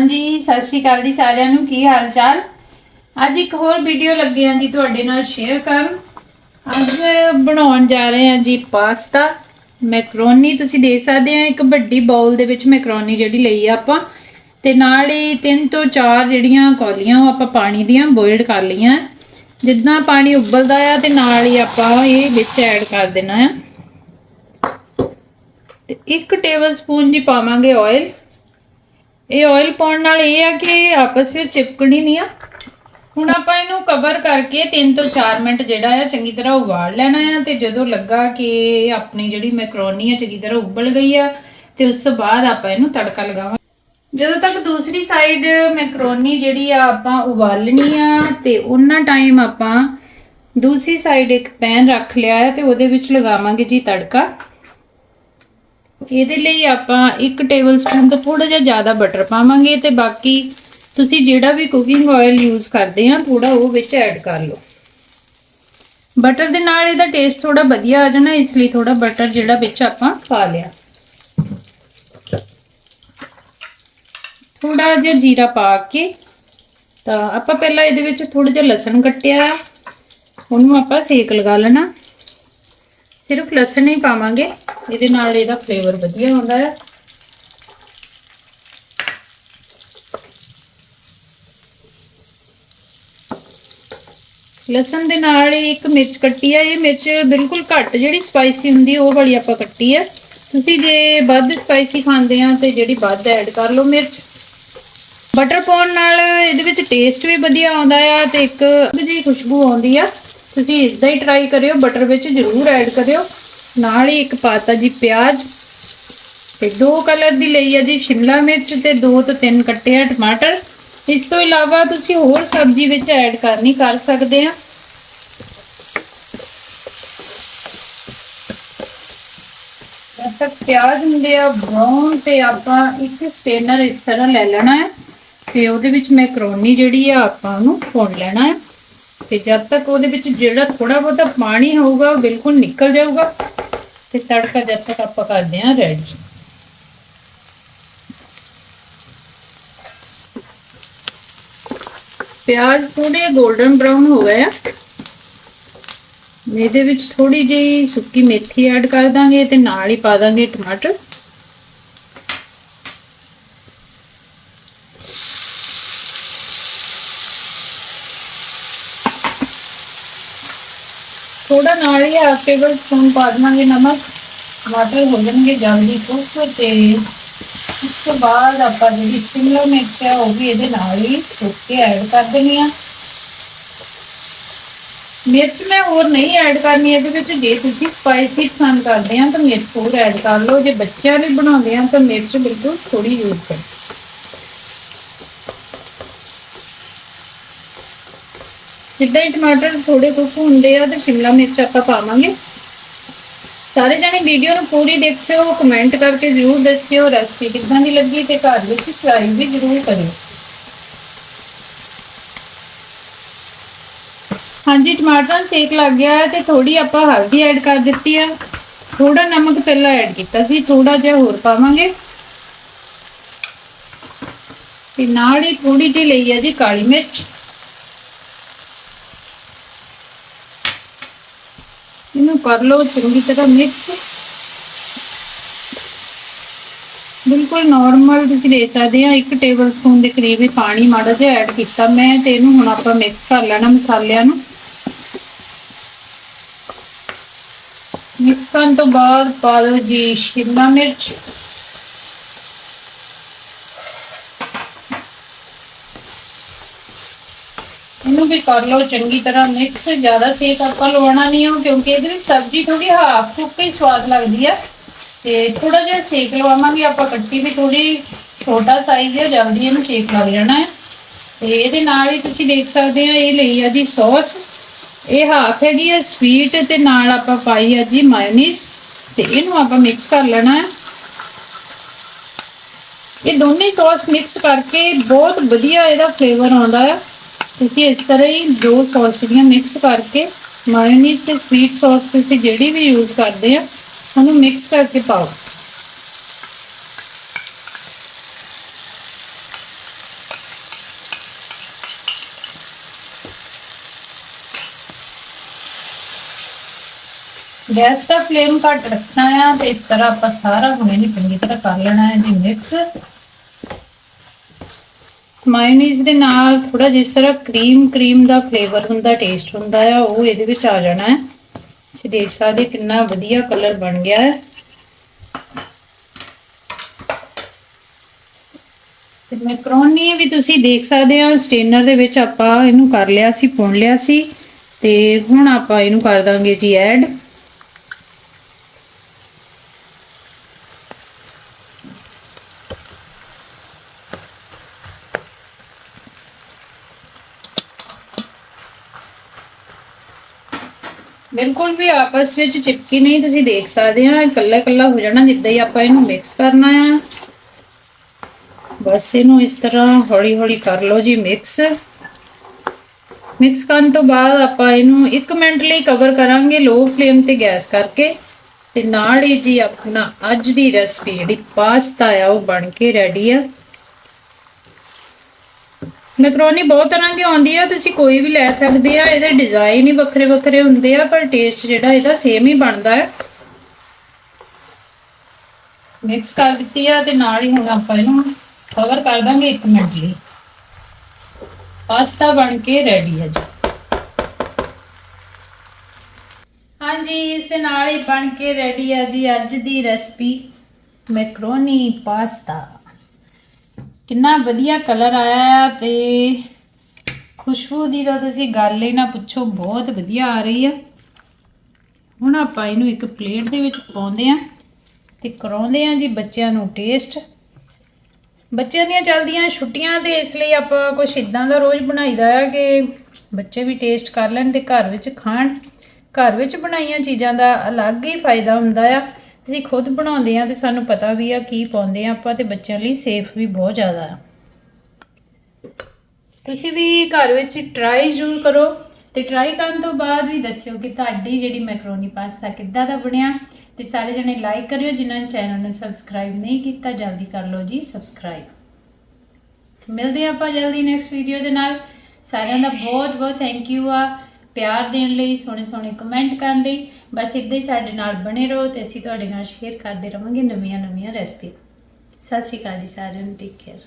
ਹਾਂਜੀ ਸਤਿ ਸ਼੍ਰੀ ਅਕਾਲ ਜੀ ਸਾਰਿਆਂ ਨੂੰ, ਕੀ ਹਾਲ ਚਾਲ ਅੱਜ ਇੱਕ ਹੋਰ ਵੀਡੀਓ ਲੱਗੇ ਆਂ ਜੀ ਤੁਹਾਡੇ ਨਾਲ ਸ਼ੇਅਰ ਕਰਨ। ਅੱਜ ਬਣਾਉਣ ਜਾ ਰਹੇ ਹਾਂ ਜੀ ਪਾਸਤਾ ਮੈਕਰੋਨੀ ਤੁਸੀਂ ਦੇ ਸਕਦੇ ਆ ਇੱਕ ਵੱਡੀ ਬਾਉਲ ਦੇ ਵਿੱਚ ਮੈਕਰੋਨੀ ਜਿਹੜੀ ਲਈ ਆ ਆਪਾਂ। ਤੇ ਨਾਲ ਹੀ ਤਿੰਨ ਤੋਂ ਚਾਰ ਜਿਹੜੀਆਂ ਕੌਲੀਆਂ, ਉਹ ਆਪਾਂ ਪਾਣੀ ਦੀਆਂ ਬੋਇਲਡ ਕਰ ਲਈਆਂ। ਜਿੱਦਾਂ ਪਾਣੀ ਉਬਲਦਾ ਆ ਤੇ ਨਾਲ ਹੀ ਆਪਾਂ ਇਹ ਵਿੱਚ ਐਡ ਕਰ ਦੇਣਾ ਆ। ਤੇ 1 ਟੇਬਲ ਸਪੂਨ ਜੀ ਪਾਵਾਂਗੇ ਆਇਲ ਇਹ ਆਇਲ ਪਾਉਣ ਨਾਲ ਇਹ ਆ ਕਿ ਆਪਸ ਵਿੱਚ ਚਿਪਕਣੀ ਨਹੀਂ ਆ। ਹੁਣ ਆਪਾਂ ਇਹਨੂੰ ਕਵਰ ਕਰਕੇ 3 ਤੋਂ 4 ਮਿੰਟ ਜਿਹੜਾ ਆ ਚੰਗੀ ਤਰ੍ਹਾਂ ਉਬਾਲ ਲੈਣਾ ਆ ਤੇ ਜਦੋਂ ਲੱਗਾ ਕਿ ਆਪਣੀ ਜਿਹੜੀ ਮੈਕਰੋਨੀ ਆ ਚੰਗੀ ਤਰ੍ਹਾਂ ਉਬਲ ਗਈ ਆ ਤੇ ਉਸ ਤੋਂ ਬਾਅਦ ਆਪਾਂ ਇਹਨੂੰ ਤੜਕਾ ਲਗਾਵਾਂਗੇ। ਜਦੋਂ ਤੱਕ ਦੂਸਰੀ ਸਾਈਡ ਮੈਕਰੋਨੀ ਜਿਹੜੀ ਆ ਆਪਾਂ ਉਬਾਲਣੀ ਆ ਤੇ ਉਹਨਾਂ ਟਾਈਮ ਆਪਾਂ ਦੂਸਰੀ ਸਾਈਡ ਇੱਕ ਪੈਨ ਰੱਖ ਲਿਆ ਹੈ ਤੇ ਉਹਦੇ ਵਿੱਚ ਲਗਾਵਾਂਗੇ ਜੀ ਤੜਕਾ। ਇਹਦੇ ਲਈ ਆਪਾਂ 1 ਟੇਬਲ ਸਪੂਨ ਤੋਂ ਥੋੜਾ ਜਿਹਾ ਜ਼ਿਆਦਾ ਬਟਰ ਪਾਵਾਂਗੇ ਤੇ ਬਾਕੀ ਤੁਸੀਂ ਜਿਹੜਾ ਵੀ ਕੁਕਿੰਗ ਆਇਲ ਯੂਜ਼ ਕਰਦੇ ਆ ਥੋੜਾ ਉਹ ਵਿੱਚ ਐਡ ਕਰ ਲਓ। ਬਟਰ ਦੇ ਨਾਲ ਇਹਦਾ ਟੇਸਟ ਥੋੜਾ ਵਧੀਆ ਆ ਜਾਣਾ, ਇਸ ਲਈ ਥੋੜਾ ਬਟਰ ਜਿਹੜਾ ਵਿੱਚ ਆਪਾਂ ਪਾ ਲਿਆ। ਥੋੜਾ ਜਿਹਾ ਜੀਰਾ ਪਾ ਕੇ ਤਾਂ ਆਪਾਂ ਪਹਿਲਾਂ ਇਹਦੇ ਵਿੱਚ ਥੋੜਾ ਜਿਹਾ ਲਸਣ ਕੱਟਿਆ ਉਹਨੂੰ ਆਪਾਂ ਸੇਕ ਲਗਾ ਲੈਣਾ। ਸਿਰਫ ਲਸਣ ਹੀ ਪਾਵਾਂਗੇ। ਇਹਦੇ ਨਾਲ ਇਹਦਾ ਫਲੇਵਰ ਵਧੀਆ ਆਉਂਦਾ ਹੈ। ਲਸਣ ਦੇ ਨਾਲ ਇੱਕ ਮਿਰਚ ਕੱਟੀ ਆ ਇਹ ਮਿਰਚ ਬਿਲਕੁਲ ਘੱਟ ਜਿਹੜੀ ਸਪਾਈਸੀ ਹੁੰਦੀ ਉਹ ਵਾਲੀ ਆਪਾਂ ਕੱਟੀ ਆ ਤੁਸੀਂ ਜੇ ਵੱਧ ਸਪਾਈਸੀ ਖਾਂਦੇ ਆ ਤੇ ਜਿਹੜੀ ਵੱਧ ਐਡ ਕਰ ਲਓ ਮਿਰਚ। ਬਟਰ ਪਾਉਣ ਨਾਲ ਇਹਦੇ ਵਿੱਚ ਟੇਸਟ ਵੀ ਵਧੀਆ ਆਉਂਦਾ ਆ ਤੇ ਇੱਕ ਜਿਹੀ ਖੁਸ਼ਬੂ ਆਉਂਦੀ ਆ। ਤੁਸੀਂ ਇਦਾਂ ਹੀ ਟਰਾਈ ਕਰਿਓ ਬਟਰ ਵਿੱਚ ਜ਼ਰੂਰ ਐਡ ਕਰਿਓ। ਨਾਲ ਹੀ ਇੱਕ ਪਾਤਾ ਜੀ ਪਿਆਜ਼। ਤੇ ਦੋ ਕਲਰ ਦੀ ਲਈ ਆ ਜੀ ਸ਼ਿਮਲਾ ਮਿਰਚ ਤੇ ਦੋ ਤੋਂ ਤਿੰਨ ਕੱਟੇ ਆ ਟਮਾਟਰ। ਇਸ ਤੋਂ ਇਲਾਵਾ ਤੁਸੀਂ ਹੋਰ ਸਬਜ਼ੀ ਵਿੱਚ ਐਡ ਕਰਨੀ ਕਰ ਸਕਦੇ ਆ। ਜਦ ਤੱਕ ਪਿਆਜ਼ ਹੁੰਦੇ ਆ ਬਰਾਊਨ ਤੇ ਆਪਾਂ ਇੱਕ ਸਟੇਨਰ ਇਸ ਤਰ੍ਹਾਂ ਲੈ ਲੈਣਾ ਹੈ। ਤੇ ਉਹਦੇ ਵਿੱਚ ਮੈਕਰੋਨੀ ਜਿਹੜੀ ਆ ਆਪਾਂ ਉਹਨੂੰ ਭੁੰਨ ਲੈਣਾ ਹੈ। ਤੇ ਜਦ ਤੱਕ ਉਹਦੇ ਵਿੱਚ ਜਿਹੜਾ ਥੋੜਾ ਬਹੁਤਾ ਪਾਣੀ ਹੋਊਗਾ ਉਹ ਬਿਲਕੁਲ ਨਿਕਲ ਜਾਊਗਾ। ਤੇ ਤੜਕਾ ਜਦ ਤੱਕ ਆਪਾਂ ਕਰਦੇ ਹਾਂ ਰੈਡੀ ਪਿਆਜ਼ ਥੋੜੇ 골ਡਨ ਬ੍ਰਾਊਨ ਹੋ ਗਏ ਆ। ਇਹਦੇ ਵਿੱਚ ਥੋੜੀ ਜਿਹੀ ਸੁੱਕੀ ਮੇਥੀ ਐਡ ਕਰ ਦਾਂਗੇ ਤੇ ਨਾਲ ਹੀ ਪਾ ਦਾਂਗੇ ਟਮਾਟਰ। ਥੋੜਾ ਨਾਲ ਹੀ ਹਾਫ ਟੇਬਲ ਸਪੂਨ ਪਾ ਦਵਾਂਗੇ ਨਮਕ, ਟਮਾਟਰ ਹੋ ਜਾਣਗੇ ਜਲਦੀ ਕੁੱਕ ਤੇ ਉਸ ਤੋਂ ਬਾਅਦ ਆਪਾਂ ਜਿਹੜੀ ਸ਼ਿਮਲਾ ਮਿਰਚ ਹੈ ਉਹ ਵੀ ਇਹਦੇ ਨਾਲ ਹੀ ਸੁੱਕ ਕੇ ਐਡ ਕਰ ਦੇਣੀ ਆ। ਮਿਰਚ ਮੈਂ ਹੋਰ ਨਹੀਂ ਐਡ ਕਰਨੀ, ਇਹਦੇ ਵਿੱਚ ਜੇ ਤੁਸੀਂ ਸਪਾਈਸੀ ਪਸੰਦ ਕਰਦੇ ਆ, ਤਾਂ ਮਿਰਚ ਹੋਰ ਐਡ ਕਰ ਲਓ। ਜੇ ਬੱਚਿਆਂ ਲਈ ਬਣਾਉਂਦੇ ਆ, ਤਾਂ ਮਿਰਚ ਬਿਲਕੁਲ ਥੋੜੀ ਯੂਜ਼ ਕਰੋ। ਜਿੱਦਾਂ ਹੀ ਟਮਾਟਰ ਥੋੜੇ ਕੁੱਕ ਹੁੰਦੇ ਆ ਤੇ ਸ਼ਿਮਲਾ ਮਿਰਚ ਆਪਾਂ ਪਾਵਾਂਗੇ। ਸਾਰੇ ਜਣੇ ਵੀਡੀਓ ਨੂੰ ਪੂਰੀ ਦੇਖਿਓ ਕਮੈਂਟ ਕਰਕੇ ਜ਼ਰੂਰ ਦੱਸਿਓ ਰੈਸਪੀ ਕਿੱਦਾਂ ਦੀ ਲੱਗੀ ਤੇ ਘਰ ਵਿੱਚ ਟਰਾਈ ਵੀ ਜ਼ਰੂਰ ਕਰਿਓ। ਹਾਂਜੀ, ਟਮਾਟਰ ਸੇਕ ਲੱਗ ਗਿਆ ਹੈ ਤੇ ਥੋੜੀ ਆਪਾਂ ਹਲਦੀ ਐਡ ਕਰ ਦਿੱਤੀ ਆ। ਥੋੜਾ ਨਮਕ ਪਹਿਲਾਂ ਐਡ ਕੀਤਾ ਸੀ ਥੋੜਾ ਜਿਹਾ ਹੋਰ ਪਾਵਾਂਗੇ। ਤੇ ਨਾਲ ਹੀ ਥੋੜੀ ਜਿਹੀ ਲਈ ਆ ਜੀ ਕਾਲੀ ਮਿਰਚ। ਇਹਨੂੰ ਕਰ ਲਓ, ਚੰਗੀ ਤਰ੍ਹਾਂ ਮਿਕਸ ਬਿਲਕੁਲ ਨਾਰਮਲ ਤੁਸੀਂ ਦੇ ਸਕਦੇ ਆ 1 ਟੇਬਲ ਸਪੂਨ ਦੇ ਕਰੀਬ ਹੀ ਪਾਣੀ ਮਾੜਾ ਜਿਹਾ ਐਡ ਕੀਤਾ। ਮੈਂ ਤੇ ਇਹਨੂੰ ਹੁਣ ਆਪਾਂ ਮਿਕਸ ਕਰ ਲੈਣਾ ਮਸਾਲਿਆਂ ਨੂੰ। ਮਿਕਸ ਕਰਨ ਤੋਂ ਬਾਅਦ ਪਾ ਦਿਓ ਜੀ ਸ਼ਿਮਲਾ ਮਿਰਚ। ਵੀ ਕਰ ਲਓ, ਚੰਗੀ ਤਰ੍ਹਾਂ ਮਿਕਸ ਜ਼ਿਆਦਾ ਸੇਕ ਆਪਾਂ ਲਵਾਉਣਾ ਨਹੀਂ ਹੋ ਕਿਉਂਕਿ ਇਹਦੇ ਵਿੱਚ ਸਬਜ਼ੀ ਥੋੜੀ ਹਾਫ ਕੁੱਕ ਹੀ ਸਵਾਦ ਲੱਗਦੀ ਆ। ਤੇ ਥੋੜਾ ਜਿਹਾ ਸੇਕ ਲਵਾਵਾਂਗੇ ਆਪਾਂ, ਕੱਟੀ ਵੀ ਥੋੜੀ ਛੋਟਾ ਸਾਈਜ਼ ਹੈ ਜਲਦੀ ਇਹਨੂੰ ਸੇਕ ਲੱਗ ਜਾਣਾ ਹੈ ਤੇ ਇਹਦੇ ਨਾਲ ਹੀ ਤੁਸੀਂ ਦੇਖ ਸਕਦੇ ਹੋ ਇਹ ਲਈ ਆ ਜੀ ਸੌਸ ਇਹ ਹਾਫ ਹੈਗੀ ਆ ਸਵੀਟ ਤੇ ਨਾਲ ਆਪਾਂ ਪਾਈ ਆ ਜੀ ਮਾਇਨੀਸ ਤੇ ਇਹਨੂੰ ਆਪਾਂ ਮਿਕਸ ਕਰ ਲੈਣਾ ਹੈ ਇਹ ਦੋਨੇ ਸੌਸ ਮਿਕਸ ਕਰਕੇ ਬਹੁਤ ਵਧੀਆ ਇਹਦਾ ਫਲੇਵਰ ਆਉਂਦਾ ਹੈ ਤੁਸੀਂ ਇਸ ਤਰ੍ਹਾਂ ਹੀ ਦੋ ਸੌਸ ਜਿਹੜੀਆਂ ਮਿਕਸ ਕਰਕੇ ਮਾਇਓਨੀਜ਼ ਤੇ ਸਵੀਟ ਸੌਸ ਤੁਸੀਂ ਜਿਹੜੀ ਵੀ ਯੂਜ਼ ਕਰਦੇ ਆ, ਉਹਨੂੰ ਮਿਕਸ ਕਰਕੇ ਪਾਓ। ਗੈਸ ਦਾ ਫਲੇਮ ਘੱਟ ਰੱਖਣਾ ਆ ਤੇ ਇਸ ਤਰ੍ਹਾਂ ਆਪਾਂ ਸਾਰਾ ਹੁਣੇ ਹੀ ਚੰਗੀ ਤਰ੍ਹਾਂ ਕਰ ਲੈਣਾ ਹੈ ਜੀ ਮਿਕਸ ਮਾਇਓਨੀਜ਼ ਦੇ ਨਾਲ ਥੋੜਾ ਜਿਸ ਤਰ੍ਹਾਂ ਕਰੀਮ ਕਰੀਮ ਦਾ ਫਲੇਵਰ ਹੁੰਦਾ ਟੇਸਟ ਹੁੰਦਾ ਆ, ਉਹ ਇਹਦੇ ਵਿੱਚ ਆ ਜਾਣਾ ਹੈ। ਤੁਸੀਂ ਦੇਖ ਸਕਦੇ ਕਿੰਨਾ ਵਧੀਆ ਕਲਰ ਬਣ ਗਿਆ ਹੈ। ਤੇ ਮੈਕਰੋਨੀ ਵੀ ਤੁਸੀਂ ਦੇਖ ਸਕਦੇ ਆ ਸਟੇਨਰ ਦੇ ਵਿੱਚ ਆਪਾਂ ਇਹਨੂੰ ਕਰ ਲਿਆ ਸੀ ਪੁਣ ਲਿਆ ਸੀ। ਤੇ ਹੁਣ ਆਪਾਂ ਇਹਨੂੰ ਕਰ ਦਾਂਗੇ ਜੀ ਐਡ ਬਿਲਕੁਲ ਵੀ ਆਪਸ ਵਿੱਚ ਚਿਪਕੀ ਨਹੀਂ ਤੁਸੀਂ ਦੇਖ ਸਕਦੇ ਆ ਇਕੱਲਾ ਇਕੱਲਾ ਹੋ ਜਾਣਾ, ਜਿੱਦਾਂ ਹੀ ਆਪਾਂ ਇਹਨੂੰ ਮਿਕਸ ਕਰਨਾ ਆ। ਬਸ ਇਹਨੂੰ ਇਸ ਤਰ੍ਹਾਂ ਹੌਲੀ ਹੌਲੀ ਕਰ ਲਓ ਜੀ ਮਿਕਸ ਮਿਕਸ ਕਰਨ ਤੋਂ ਬਾਅਦ ਆਪਾਂ ਇਹਨੂੰ 1 ਮਿੰਟ ਲਈ ਕਵਰ ਕਰਾਂਗੇ ਲੋ ਫਲੇਮ ਤੇ ਗੈਸ ਕਰਕੇ ਤੇ ਨਾਲ ਹੀ ਜੀ ਆਪਣਾ ਅੱਜ ਦੀ ਰੈਸਪੀ ਜਿਹੜੀ ਪਾਸਤਾ ਆ, ਉਹ ਬਣ ਕੇ ਰੈਡੀ ਆ। ਮੈਕਰੋਨੀ ਬਹੁਤ ਤਰ੍ਹਾਂ ਦੀ ਆਉਂਦੀ ਆ, ਤੁਸੀਂ ਕੋਈ ਵੀ ਲੈ ਸਕਦੇ ਆ, ਇਹਦੇ ਡਿਜ਼ਾਈਨ ਹੀ ਵੱਖਰੇ ਵੱਖਰੇ ਹੁੰਦੇ ਆ, ਪਰ ਟੇਸਟ ਜਿਹੜਾ ਇਹਦਾ ਸੇਮ ਹੀ ਬਣਦਾ ਹੈ। ਮਿਕਸ ਕਰ ਦਿੱਤੀ ਆ ਤੇ ਨਾਲ ਹੀ ਹੁਣ ਆਪਾਂ ਇਹਨੂੰ ਕਵਰ ਕਰ ਦਾਂਗੇ 1 ਮਿੰਟ ਲਈ। ਪਾਸਤਾ ਬਣ ਕੇ ਰੈਡੀ ਹੈ ਜੀ। ਹਾਂਜੀ, ਇਸ ਦੇ ਨਾਲ ਹੀ ਬਣ ਕੇ ਰੈਡੀ ਆ ਜੀ ਅੱਜ ਦੀ ਰੈਸਪੀ ਮੈਕਰੋਨੀ ਪਾਸਤਾ ਕਿੰਨਾ ਵਧੀਆ ਕਲਰ ਆਇਆ ਆ ਤੇ ਖੁਸ਼ਬੂ ਦੀ ਤਾਂ ਤੁਸੀਂ ਗੱਲ ਹੀ ਨਾ ਪੁੱਛੋ, ਬਹੁਤ ਵਧੀਆ ਆ ਰਹੀ ਆ। ਹੁਣ ਆਪਾਂ ਇਹਨੂੰ ਇੱਕ ਪਲੇਟ ਦੇ ਵਿੱਚ ਪਾਉਂਦੇ ਆ ਤੇ ਕਰਾਉਂਦੇ ਆ ਜੀ ਬੱਚਿਆਂ ਨੂੰ ਟੇਸਟ ਬੱਚਿਆਂ ਦੀਆਂ ਚੱਲਦੀਆਂ ਛੁੱਟੀਆਂ ਤੇ ਇਸ ਲਈ ਆਪਾਂ ਕੁਝ ਇਦਾਂ ਦਾ ਰੋਜ਼ ਬਣਾਈਦਾ ਆ ਕਿ ਬੱਚੇ ਵੀ ਟੇਸਟ ਕਰ ਲੈਣ ਤੇ ਘਰ ਵਿੱਚ ਖਾਣ। ਘਰ ਵਿੱਚ ਬਣਾਈਆਂ ਚੀਜ਼ਾਂ ਦਾ ਅਲੱਗ ਹੀ ਫਾਇਦਾ ਹੁੰਦਾ ਆ। ਅਸੀਂ ਖੁਦ ਬਣਾਉਂਦੇ ਆ ਤੇ ਸਾਨੂੰ ਪਤਾ ਵੀ ਆ ਕੀ ਪਾਉਂਦੇ ਆ ਆਪਾਂ ਤੇ ਬੱਚਿਆਂ ਲਈ ਸੇਫ ਵੀ ਬਹੁਤ ਜ਼ਿਆਦਾ ਆ। ਤੁਸੀਂ ਵੀ ਘਰ ਵਿੱਚ ਟਰਾਈ ਜ਼ਰੂਰ ਕਰੋ ਤੇ ਟਰਾਈ ਕਰਨ ਤੋਂ ਬਾਅਦ ਵੀ ਦੱਸਿਓ ਕਿ ਤੁਹਾਡੀ ਜਿਹੜੀ ਮੈਕਰੋਨੀ ਪਾਸਤਾ ਕਿੱਦਾਂ ਦਾ ਬਣਿਆ ਤੇ ਸਾਰੇ ਜਣੇ ਲਾਈਕ ਕਰਿਓ, ਜਿਨ੍ਹਾਂ ਨੇ ਚੈਨਲ ਨੂੰ ਸਬਸਕ੍ਰਾਈਬ ਨਹੀਂ ਕੀਤਾ, ਜਲਦੀ ਕਰ ਲਓ ਜੀ ਸਬਸਕ੍ਰਾਈਬ ਮਿਲਦੇ ਹਾਂ ਆਪਾਂ ਜਲਦੀ ਨੈਕਸਟ ਵੀਡੀਓ ਦੇ ਨਾਲ। ਸਾਰਿਆਂ ਦਾ ਬਹੁਤ ਬਹੁਤ ਥੈਂਕ ਯੂ ਆ। ਪਿਆਰ ਦੇਣ ਲਈ ਸੋਹਣੇ ਸੋਹਣੇ ਕਮੈਂਟ ਕਰਨ ਲਈ। ਬਸ ਇਦਾਂ ਹੀ ਸਾਡੇ ਨਾਲ ਬਣੇ ਰਹੋ ਤੇ ਅਸੀਂ ਤੁਹਾਡੇ ਨਾਲ ਸ਼ੇਅਰ ਕਰਦੇ ਰਵਾਂਗੇ ਨਵੀਆਂ ਨਵੀਆਂ ਰੈਸਪੀ ਸਤਿ ਸ਼੍ਰੀ ਅਕਾਲ ਜੀ ਸਾਰਿਆਂ ਨੂੰ ਟੇਕ ਕੇਅਰ